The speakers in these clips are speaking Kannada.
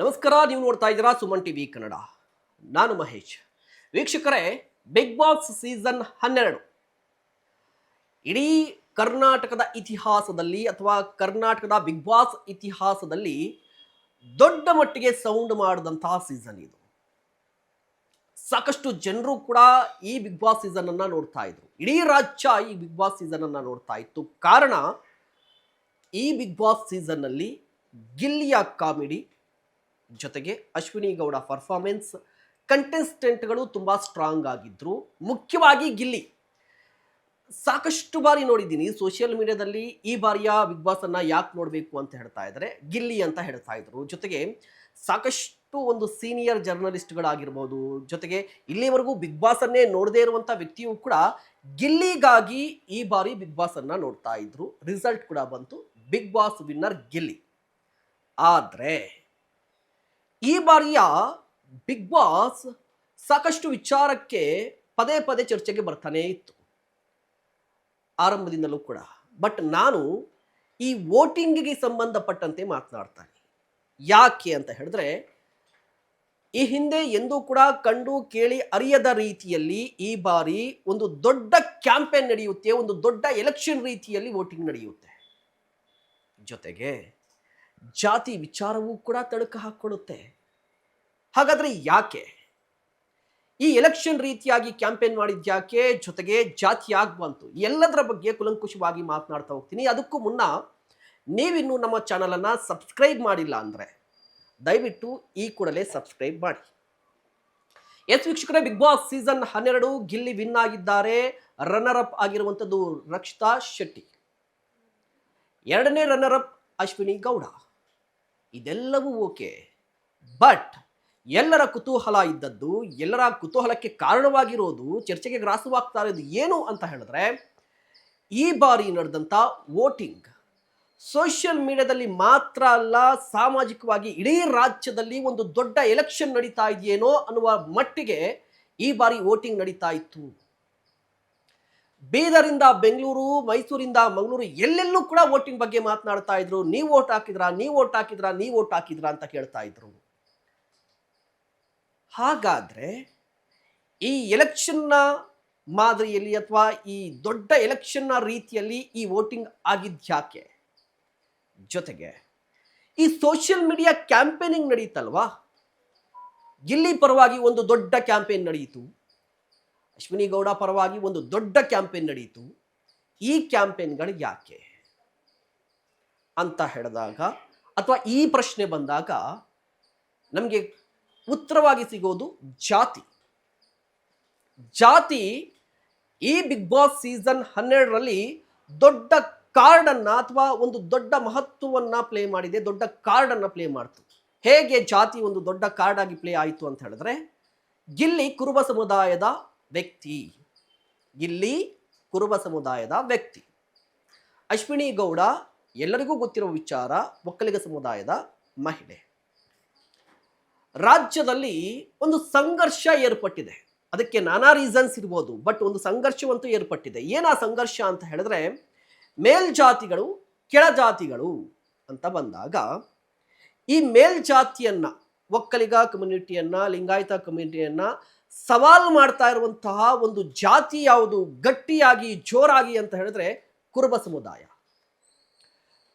ನಮಸ್ಕಾರ, ನೀವು ನೋಡ್ತಾ ಇದ್ದೀರಾ ಸುಮನ್ ಟಿವಿ ಕನ್ನಡ. ನಾನು ಮಹೇಶ್. ವೀಕ್ಷಕರೇ ಬಿಗ್ ಬಾಸ್ ಸೀಸನ್ ಹನ್ನೆರಡು. ಇಡೀ ಕರ್ನಾಟಕದ ಇತಿಹಾಸದಲ್ಲಿ ಅಥವಾ ಕರ್ನಾಟಕದ ಬಿಗ್ ಬಾಸ್ ಇತಿಹಾಸದಲ್ಲಿ ದೊಡ್ಡ ಮಟ್ಟಿಗೆ ಸೌಂಡ್ ಮಾಡಿದಂತಹ ಸೀಸನ್ ಇದು. ಸಾಕಷ್ಟು ಜನರು ಕೂಡ ಈ ಬಿಗ್ ಬಾಸ್ ಸೀಸನ್ ಅನ್ನ ನೋಡ್ತಾ ಇದ್ರು. ಇಡೀ ರಾಜ್ಯ ಈ ಬಿಗ್ ಬಾಸ್ ಸೀಸನ್ ಅನ್ನ ನೋಡ್ತಾ ಇತ್ತು. ಕಾರಣ, ಈ ಬಿಗ್ ಬಾಸ್ ಸೀಸನ್ನಲ್ಲಿ ಗಿಲ್ಲಿಯ ಕಾಮಿಡಿ ಜೊತೆಗೆ ಅಶ್ವಿನಿ ಗೌಡ ಪರ್ಫಾರ್ಮೆನ್ಸ್ ಕಂಟೆಸ್ಟೆಂಟ್ಗಳು ತುಂಬ ಸ್ಟ್ರಾಂಗ್ ಆಗಿದ್ದರು ಮುಖ್ಯವಾಗಿ ಗಿಲ್ಲಿ. ಸಾಕಷ್ಟು ಬಾರಿ ನೋಡಿದ್ದೀನಿ ಸೋಷಿಯಲ್ ಮೀಡಿಯಾದಲ್ಲಿ ಈ ಬಾರಿಯ ಬಿಗ್ ಬಾಸನ್ನು ಯಾಕೆ ನೋಡಬೇಕು ಅಂತ ಹೇಳ್ತಾ ಇದ್ದಾರೆ ಗಿಲ್ಲಿ ಅಂತ ಹೇಳ್ತಾ ಇದ್ರು. ಜೊತೆಗೆ ಸಾಕಷ್ಟು ಒಂದು ಸೀನಿಯರ್ ಜರ್ನಲಿಸ್ಟ್ಗಳಾಗಿರ್ಬೋದು ಜೊತೆಗೆ ಇಲ್ಲಿವರೆಗೂ ಬಿಗ್ ಬಾಸನ್ನೇ ನೋಡದೇ ಇರುವಂಥ ವ್ಯಕ್ತಿಯು ಕೂಡ ಗಿಲ್ಲಿಗಾಗಿ ಈ ಬಾರಿ ಬಿಗ್ ಬಾಸನ್ನು ನೋಡ್ತಾ ಇದ್ರು. ರಿಸಲ್ಟ್ ಕೂಡ ಬಂತು. Bigg Boss winner Gilli. ಆದರೆ ಈ ಬಾರಿಯ ಬಿಗ್ ಬಾಸ್ ಸಾಕಷ್ಟು ವಿಚಾರಕ್ಕೆ ಪದೇ ಪದೇ ಚರ್ಚೆಗೆ ಬರ್ತಾನೇ ಇತ್ತು. ಆರಂಭದಿಂದಲೂ ಕೂಡ. ಬಟ್ ನಾನು ಈ ವೋಟಿಂಗಿಗೆ ಸಂಬಂಧಪಟ್ಟಂತೆ ಮಾತನಾಡ್ತಾನೆ ಯಾಕೆ ಅಂತ ಹೇಳಿದ್ರೆ, ಈ ಹಿಂದೆ ಎಂದೂ ಕೂಡ ಕಂಡು ಕೇಳಿ ಅರಿಯದ ರೀತಿಯಲ್ಲಿ ಈ ಬಾರಿ ಒಂದು ದೊಡ್ಡ ಕ್ಯಾಂಪೇನ್ ನಡೆಯುತ್ತೆ, ಒಂದು ದೊಡ್ಡ ಎಲೆಕ್ಷನ್ ರೀತಿಯಲ್ಲಿ ವೋಟಿಂಗ್ ನಡೆಯುತ್ತೆ. ಜೊತೆಗೆ ಜಾತಿ ವಿಚಾರವೂ ಕೂಡ ತಳುಕು ಹಾಕ್ಕೊಳ್ಳುತ್ತೆ ಹಾಗಾದ್ರೆ ಯಾಕೆ? ಈ ಎಲೆಕ್ಷನ್ ರೀತಿಯಾಗಿ ಕ್ಯಾಂಪೇನ್ ಮಾಡಿದ್ಯಾಕೆ ಜೊತೆಗೆ ಜಾತಿ ಆಗ್ಬಂತು ಬಂತು ಎಲ್ಲದರ ಬಗ್ಗೆ ಕುಲಂಕುಷವಾಗಿ ಮಾತನಾಡ್ತಾ ಹೋಗ್ತೀನಿ. ಅದಕ್ಕೂ ಮುನ್ನ ನೀವಿನ್ನೂ ನಮ್ಮ ಚಾನಲನ್ನು ಸಬ್ಸ್ಕ್ರೈಬ್ ಮಾಡಿಲ್ಲ ಅಂದರೆ ದಯವಿಟ್ಟು ಈ ಕೂಡಲೇ ಸಬ್ಸ್ಕ್ರೈಬ್ ಮಾಡಿ. ಎಸ್ ವೀಕ್ಷಕರೇ ಬಿಗ್ ಬಾಸ್ ಸೀಸನ್ ಹನ್ನೆರಡು ಗಿಲ್ಲಿ ವಿನ್ ಆಗಿದ್ದಾರೆ. ರನ್ನರ್ ಅಪ್ ಆಗಿರುವಂಥದ್ದು ರಕ್ಷಿತಾ ಶೆಟ್ಟಿ. ಎರಡನೇ ರನ್ನರ್ ಅಪ್ ಅಶ್ವಿನಿ ಗೌಡ. ಇದೆಲ್ಲವೂ ಓಕೆ ಬಟ್ ಎಲ್ಲರ ಕುತೂಹಲ ಇದ್ದದ್ದು, ಎಲ್ಲರ ಕುತೂಹಲಕ್ಕೆ ಕಾರಣವಾಗಿರೋದು, ಚರ್ಚೆಗೆ ಗ್ರಾಸವಾಗ್ತಾ ಇರೋದು ಏನು ಅಂತ ಹೇಳಿದ್ರೆ, ಈ ಬಾರಿ ನಡೆದಂಥ ವೋಟಿಂಗ್ ಸೋಷಿಯಲ್ ಮೀಡಿಯಾದಲ್ಲಿ ಮಾತ್ರ ಅಲ್ಲ, ಸಾಮಾಜಿಕವಾಗಿ ಇಡೀ ರಾಜ್ಯದಲ್ಲಿ ಒಂದು ದೊಡ್ಡ ಎಲೆಕ್ಷನ್ ನಡೀತಾ ಇದೆಯೇನೋ ಅನ್ನುವ ಮಟ್ಟಿಗೆ ಈ ಬಾರಿ ವೋಟಿಂಗ್ ನಡೀತಾ ಇತ್ತು. ಬೀದರಿಂದ ಬೆಂಗಳೂರು, ಮೈಸೂರಿಂದ ಮಂಗಳೂರು ಎಲ್ಲೆಲ್ಲೂ ಕೂಡ ವೋಟಿಂಗ್ ಬಗ್ಗೆ ಮಾತನಾಡ್ತಾ ಇದ್ರು. ನೀವು ವೋಟ್ ಹಾಕಿದ್ರಾ, ನೀವು ವೋಟ್ ಹಾಕಿದ್ರಾ, ನೀವು ವೋಟ್ ಹಾಕಿದ್ರಾ ಅಂತ ಕೇಳ್ತಾ ಇದ್ರು. ಹಾಗಾದ್ರೆ ಈ ಎಲೆಕ್ಷನ್ನ ಮಾದರಿಯಲ್ಲಿ ಅಥವಾ ಈ ದೊಡ್ಡ ಎಲೆಕ್ಷನ್ನ ರೀತಿಯಲ್ಲಿ ಈ ವೋಟಿಂಗ್ ಆಗಿದ್ಯಾಕೆ ಜೊತೆಗೆ ಈ ಸೋಷಿಯಲ್ ಮೀಡಿಯಾ ಕ್ಯಾಂಪೇನಿಂಗ್ ನಡೆಯುತ್ತಲ್ವಾ ಗಿಲ್ಲಿ ಪರವಾಗಿ ಒಂದು ದೊಡ್ಡ ಕ್ಯಾಂಪೇನ್ ನಡೆಯಿತು ಅಶ್ವಿನಿ ಗೌಡ ಪರವಾಗಿ ಒಂದು ದೊಡ್ಡ ಕ್ಯಾಂಪೇನ್ ನಡೆಯಿತು ಈ ಕ್ಯಾಂಪೇನ್ಗಳು ಯಾಕೆ? ಅಂತ ಹೇಳಿದಾಗ ಅಥವಾ ಈ ಪ್ರಶ್ನೆ ಬಂದಾಗ ನಮಗೆ ಉತ್ತರವಾಗಿ ಸಿಗೋದು ಜಾತಿ. ಜಾತಿ ಈ ಬಿಗ್ ಬಾಸ್ ಸೀಸನ್ ಹನ್ನೆರಡರಲ್ಲಿ ದೊಡ್ಡ ಕಾರ್ಡನ್ನ ಅಥವಾ ಒಂದು ದೊಡ್ಡ ಮಹತ್ವವನ್ನ ಪ್ಲೇ ಮಾಡಿದೆ, ದೊಡ್ಡ ಕಾರ್ಡನ್ನು ಪ್ಲೇ ಮಾಡ್ತು. ಹೇಗೆ ಜಾತಿ ಒಂದು ದೊಡ್ಡ ಕಾರ್ಡ್ ಆಗಿ ಪ್ಲೇ ಆಯಿತು ಅಂತ ಹೇಳಿದ್ರೆ, ಗಿಲ್ಲಿ ಕುರುಬ ಸಮುದಾಯದ ವ್ಯಕ್ತಿ. ಗಿಲ್ಲಿ ಕುರುಬ ಸಮುದಾಯದ ವ್ಯಕ್ತಿ. ಅಶ್ವಿನಿ ಗೌಡ ಎಲ್ಲರಿಗೂ ಗೊತ್ತಿರುವ ವಿಚಾರ, ಒಕ್ಕಲಿಗ ಸಮುದಾಯದ ಮಹಿಳೆ. ರಾಜ್ಯದಲ್ಲಿ ಒಂದು ಸಂಘರ್ಷ ಏರ್ಪಟ್ಟಿದೆ. ಅದಕ್ಕೆ ನಾನಾ ರೀಸನ್ಸ್ ಇರ್ಬೋದು ಬಟ್ ಒಂದು ಸಂಘರ್ಷವಂತೂ ಏರ್ಪಟ್ಟಿದೆ. ಏನ ಸಂಘರ್ಷ ಅಂತ ಹೇಳಿದ್ರೆ, ಮೇಲ್ಜಾತಿಗಳು ಕೆಳಜಾತಿಗಳು ಅಂತ ಬಂದಾಗ, ಈ ಮೇಲ್ಜಾತಿಯನ್ನು, ಒಕ್ಕಲಿಗ ಕಮ್ಯುನಿಟಿಯನ್ನು ಲಿಂಗಾಯತ ಕಮ್ಯುನಿಟಿಯನ್ನು ಸವಾಲು ಮಾಡ್ತಾ ಇರುವಂತಹ ಒಂದು ಜಾತಿ ಯಾವುದು? ಗಟ್ಟಿಯಾಗಿ, ಜೋರಾಗಿ ಅಂತ ಹೇಳಿದ್ರೆ ಕುರುಬ ಸಮುದಾಯ.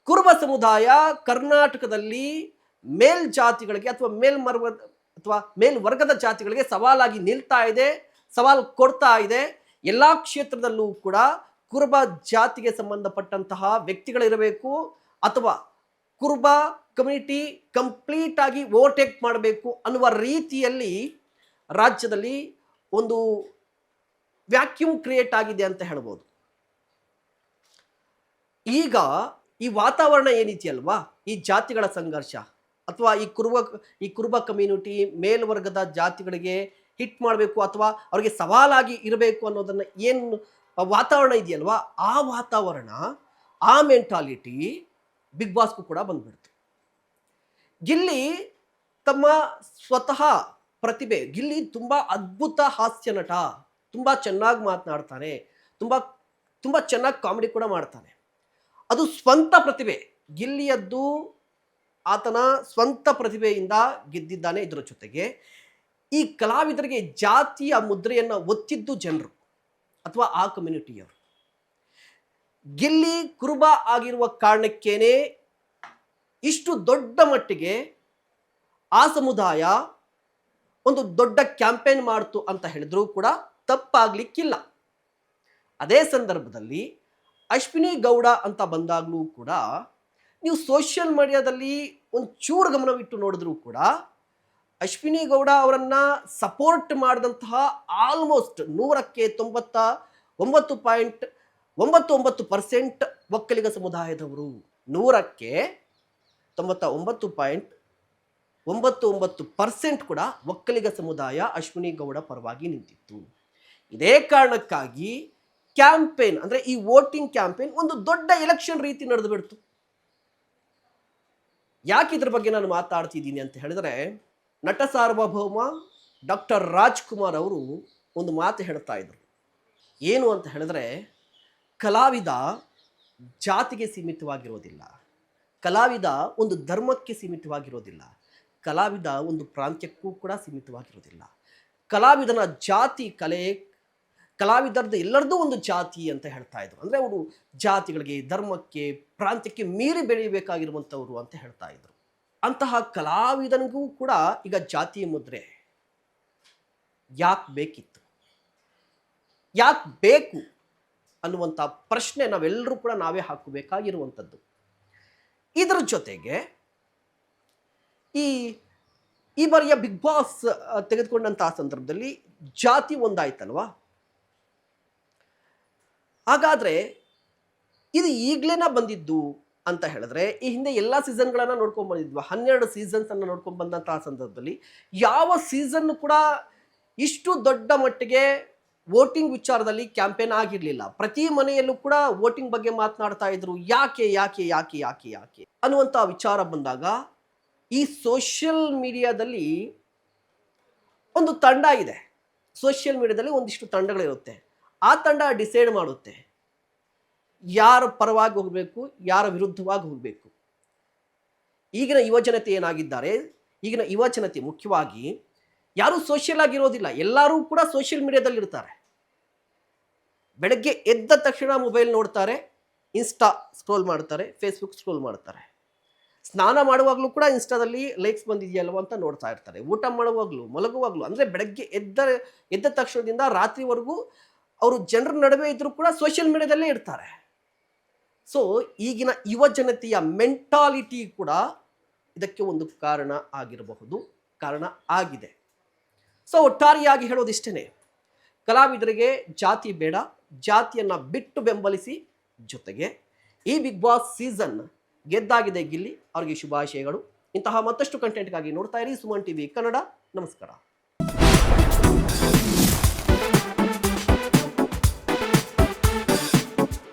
ಕುರುಬ ಸಮುದಾಯ ಕರ್ನಾಟಕದಲ್ಲಿ ಮೇಲ್ಜಾತಿಗಳಿಗೆ ಅಥವಾ ಮೇಲ್ಮರ್ವ ಅಥವಾ ಮೇಲ್ವರ್ಗದ ಜಾತಿಗಳಿಗೆ ಸವಾಲಾಗಿ ನಿಲ್ತಾ ಇದೆ, ಸವಾಲು ಕೊಡ್ತಾ ಇದೆ. ಎಲ್ಲ ಕ್ಷೇತ್ರದಲ್ಲೂ ಕೂಡ ಕುರುಬ ಜಾತಿಗೆ ಸಂಬಂಧಪಟ್ಟಂತಹ ವ್ಯಕ್ತಿಗಳಿರಬೇಕು ಅಥವಾ ಕುರುಬ ಕಮ್ಯುನಿಟಿ ಕಂಪ್ಲೀಟ್ ಆಗಿ ಓವರ್ಟೇಕ್ ಮಾಡಬೇಕು ಅನ್ನುವ ರೀತಿಯಲ್ಲಿ ರಾಜ್ಯದಲ್ಲಿ ಒಂದು ವ್ಯಾಕ್ಯೂಮ್ ಕ್ರಿಯೇಟ್ ಆಗಿದೆ ಅಂತ ಹೇಳ್ಬೋದು. ಈಗ ಈ ವಾತಾವರಣ ಏನಿದೆಯಲ್ವಾ? ಈ ಜಾತಿಗಳ ಸಂಘರ್ಷ. ಅಥವಾ ಈ ಕುರುಬ ಈ ಕುರುಬ ಕಮ್ಯುನಿಟಿ ಮೇಲ್ವರ್ಗದ ಜಾತಿಗಳಿಗೆ ಹಿಟ್ ಮಾಡಬೇಕು ಅಥವಾ ಅವ್ರಿಗೆ ಸವಾಲಾಗಿ ಇರಬೇಕು ಅನ್ನೋದನ್ನು ಏನು ವಾತಾವರಣ ಇದೆಯಲ್ವಾ? ಆ ವಾತಾವರಣ, ಆ ಮೆಂಟಾಲಿಟಿ ಬಿಗ್ ಬಾಸ್ಗೂ ಕೂಡ ಬಂದ್ಬಿಡ್ತು ಗಿಲ್ಲಿ ತಮ್ಮ ಸ್ವತಃ ಪ್ರತಿಭೆ ಗಿಲ್ಲಿ ತುಂಬ ಅದ್ಭುತ ಹಾಸ್ಯ ನಟ, ತುಂಬ ಚೆನ್ನಾಗಿ ಮಾತನಾಡ್ತಾನೆ, ತುಂಬ ತುಂಬ ಚೆನ್ನಾಗಿ ಕಾಮಿಡಿ ಕೂಡ ಮಾಡ್ತಾನೆ. ಅದು ಸ್ವಂತ ಪ್ರತಿಭೆ ಗಿಲ್ಲಿಯದ್ದು ಆತನ ಸ್ವಂತ ಪ್ರತಿಭೆಯಿಂದ ಗೆದ್ದಿದ್ದಾನೆ ಇದರ ಜೊತೆಗೆ. ಈ ಕಲಾವಿದರಿಗೆ ಜಾತಿಯ ಮುದ್ರೆಯನ್ನು ಒತ್ತಿದ್ದು ಜನರು ಅಥವಾ ಆ ಕಮ್ಯುನಿಟಿಯವರು ಗಿಲ್ಲಿ ಕುರುಬ ಆಗಿರುವ ಕಾರಣಕ್ಕೇನೆ ಇಷ್ಟು ದೊಡ್ಡ ಮಟ್ಟಿಗೆ ಆ ಸಮುದಾಯ ಒಂದು ದೊಡ್ಡ ಕ್ಯಾಂಪೇನ್ ಮಾಡ್ತು ಅಂತ ಹೇಳಿದ್ರೂ ಕೂಡ ತಪ್ಪಾಗ್ಲಿಕ್ಕಿಲ್ಲ. ಅದೇ ಸಂದರ್ಭದಲ್ಲಿ ಅಶ್ವಿನಿ ಗೌಡ ಅಂತ ಬಂದಾಗಲೂ ಕೂಡ ನೀವು ಸೋಷಿಯಲ್ ಮೀಡಿಯಾದಲ್ಲಿ ಒಂದು ಚೂರು ಗಮನವಿಟ್ಟು ನೋಡಿದ್ರೂ ಕೂಡ ಅಶ್ವಿನಿ ಗೌಡ ಅವರನ್ನು ಸಪೋರ್ಟ್ ಮಾಡಿದಂತಹ ಆಲ್ಮೋಸ್ಟ್ ನೂರಕ್ಕೆ ತೊಂಬತ್ತ ಒಂಬತ್ತು ಪಾಯಿಂಟ್ ಒಂಬತ್ತು ಒಂಬತ್ತು ಪರ್ಸೆಂಟ್ ಒಕ್ಕಲಿಗ ಸಮುದಾಯದವರು. ನೂರಕ್ಕೆ ತೊಂಬತ್ತ ಒಂಬತ್ತು ಪಾಯಿಂಟ್ ಒಂಬತ್ತು ಒಂಬತ್ತು ಪರ್ಸೆಂಟ್ ಕೂಡ ಒಕ್ಕಲಿಗ ಸಮುದಾಯ ಅಶ್ವಿನಿ ಗೌಡ ಪರವಾಗಿ ನಿಂತಿತ್ತು. ಇದೇ ಕಾರಣಕ್ಕಾಗಿ ಕ್ಯಾಂಪೇನ್ ಅಂದರೆ ಈ ವೋಟಿಂಗ್ ಕ್ಯಾಂಪೇನ್ ಒಂದು ದೊಡ್ಡ ಎಲೆಕ್ಷನ್ ರೀತಿ ನಡೆದು ಬಿಡ್ತು. ಯಾಕೆ ಇದ್ರ ಬಗ್ಗೆ ನಾನು ಮಾತಾಡ್ತಿದ್ದೀನಿ ಅಂತ ಹೇಳಿದ್ರೆ, ನಟ ಸಾರ್ವಭೌಮ ಡಾಕ್ಟರ್ ರಾಜ್ಕುಮಾರ್ ಅವರು ಒಂದು ಮಾತು ಹೇಳ್ತಾ ಇದ್ರು. ಏನು ಅಂತ ಹೇಳಿದ್ರೆ, ಕಲಾವಿದ ಜಾತಿಗೆ ಸೀಮಿತವಾಗಿರೋದಿಲ್ಲ. ಕಲಾವಿದ ಒಂದು ಧರ್ಮಕ್ಕೆ ಸೀಮಿತವಾಗಿರೋದಿಲ್ಲ. ಕಲಾವಿದ ಒಂದು ಪ್ರಾಂತ್ಯಕ್ಕೂ ಕೂಡ ಸೀಮಿತವಾಗಿರೋದಿಲ್ಲ. ಕಲಾವಿದನ ಜಾತಿ, ಕಲೆ ಕಲಾವಿದರದ್ದು ಎಲ್ಲರದ್ದು ಒಂದು ಜಾತಿ ಅಂತ ಹೇಳ್ತಾ ಇದ್ರು. ಅಂದರೆ ಅವರು ಜಾತಿಗಳಿಗೆ, ಧರ್ಮಕ್ಕೆ, ಪ್ರಾಂತ್ಯಕ್ಕೆ ಮೀರಿ ಬೆಳೆಯಬೇಕಾಗಿರುವಂಥವ್ರು ಅಂತ ಹೇಳ್ತಾ ಇದ್ರು. ಅಂತಹ ಕಲಾವಿದನಿಗೂ ಕೂಡ ಈಗ ಜಾತಿ ಮುದ್ರೆ. ಯಾಕೆ ಬೇಕಿತ್ತು? ಯಾಕೆ ಬೇಕು ಅನ್ನುವಂಥ ಪ್ರಶ್ನೆ ನಾವೆಲ್ಲರೂ ಕೂಡ ನಾವೇ ಹಾಕಬೇಕಾಗಿರುವಂಥದ್ದು. ಇದರ ಜೊತೆಗೆ ಈ ಈ ಬಾರಿಯ ಬಿಗ್ ಬಾಸ್ ತೆಗೆದುಕೊಂಡಂತಹ ಸಂದರ್ಭದಲ್ಲಿ ಜಾತಿ ಒಂದಾಯ್ತಲ್ವಾ? ಹಾಗಾದ್ರೆ ಇದು ಈಗಲೇ ಬಂದಿದ್ದು ಅಂತ ಹೇಳಿದ್ರೆ, ಈ ಹಿಂದೆ ಎಲ್ಲ ಸೀಸನ್ಗಳನ್ನು ನೋಡ್ಕೊಂಡು ಬಂದಿದ್ವಿ. ಹನ್ನೆರಡು ಸೀಸನ್ಸ್ ನೋಡ್ಕೊಂಡು ನೋಡ್ಕೊಂಡ್ ಬಂದಂತಹ ಸಂದರ್ಭದಲ್ಲಿ ಯಾವ ಸೀಸನ್ ಕೂಡ ಇಷ್ಟು ದೊಡ್ಡ ಮಟ್ಟಿಗೆ ವೋಟಿಂಗ್ ವಿಚಾರದಲ್ಲಿ ಕ್ಯಾಂಪೇನ್ ಆಗಿರಲಿಲ್ಲ. ಪ್ರತಿ ಮನೆಯಲ್ಲೂ ಕೂಡ ವೋಟಿಂಗ್ ಬಗ್ಗೆ ಮಾತನಾಡ್ತಾ ಇದ್ರು. ಯಾಕೆ ಯಾಕೆ ಯಾಕೆ ಯಾಕೆ ಯಾಕೆ ಅನ್ನುವಂಥ ವಿಚಾರ ಬಂದಾಗ ಈ ಸೋಷಿಯಲ್ ಮೀಡಿಯಾದಲ್ಲಿ ಒಂದು ತಂಡ ಇದೆ. ಸೋಷಿಯಲ್ ಮೀಡಿಯಾದಲ್ಲಿ ಒಂದಿಷ್ಟು ತಂಡಗಳಿರುತ್ತೆ. ಆ ತಂಡ ಡಿಸೈಡ್ ಮಾಡುತ್ತೆ. ಯಾರ ಪರವಾಗಿ ಹೋಗಬೇಕು, ಯಾರ ವಿರುದ್ಧವಾಗಿ ಹೋಗಬೇಕು. ಈಗಿನ ಯುವಜನತೆ ಏನಾಗಿದ್ದಾರೆ? ಈಗಿನ ಯುವಜನತೆ ಮುಖ್ಯವಾಗಿ ಯಾರೂ ಸೋಷಿಯಲ್ ಆಗಿರೋದಿಲ್ಲ ಎಲ್ಲರೂ ಕೂಡ ಸೋಷಿಯಲ್ ಮೀಡಿಯಾದಲ್ಲಿ ಇರ್ತಾರೆ. ಬೆಳಗ್ಗೆ ಎದ್ದ ತಕ್ಷಣ ಮೊಬೈಲ್ ನೋಡ್ತಾರೆ ಇನ್ಸ್ಟಾ ಸ್ಕ್ರೋಲ್ ಮಾಡ್ತಾರೆ ಫೇಸ್ಬುಕ್ ಸ್ಕ್ರೋಲ್ ಮಾಡ್ತಾರೆ. ಸ್ನಾನ ಮಾಡುವಾಗಲೂ ಕೂಡ ಇನ್ಸ್ಟಾದಲ್ಲಿ ಲೈಕ್ಸ್ ಬಂದಿದೆಯಲ್ವ ಅಂತ ನೋಡ್ತಾ ಇರ್ತಾರೆ. ಊಟ ಮಾಡುವಾಗಲೂ, ಮಲಗುವಾಗಲೂ. ಅಂದರೆ ಬೆಳಗ್ಗೆ ಎದ್ದ ಎದ್ದ ತಕ್ಷಣದಿಂದ ರಾತ್ರಿವರೆಗೂ ಅವರು ಜನರ ನಡುವೆ ಇದ್ದರೂ ಕೂಡ ಸೋಷಿಯಲ್ ಮೀಡಿಯಾದಲ್ಲೇ ಇರ್ತಾರೆ. ಸೊ ಈಗಿನ ಯುವ ಜನತೆಯ ಮೆಂಟಾಲಿಟಿ ಕೂಡ ಇದಕ್ಕೆ ಒಂದು ಕಾರಣ ಆಗಿರಬಹುದು, ಕಾರಣ ಆಗಿದೆ. ಸೊ ಒಟ್ಟಾರೆಯಾಗಿ ಹೇಳೋದಿಷ್ಟೇ ಕಲಾವಿದರಿಗೆ ಜಾತಿ ಬೇಡ, ಜಾತಿಯನ್ನು ಬಿಟ್ಟು ಬೆಂಬಲಿಸಿ ಜೊತೆಗೆ ಈ ಬಿಗ್ ಬಾಸ್ ಸೀಸನ್ ಗೆದ್ದಾಗಿದೆ ಗಿಲ್ಲಿ, ಅವರಿಗೆ ಶುಭಾಶಯಗಳು. ಇಂತಹ ಮತ್ತಷ್ಟು ಕಂಟೆಂಟ್ಗಾಗಿ ನೋಡ್ತಾ ಇರಿ ಸುಮನ್ ಟಿವಿ ಕನ್ನಡ, ನಮಸ್ಕಾರ.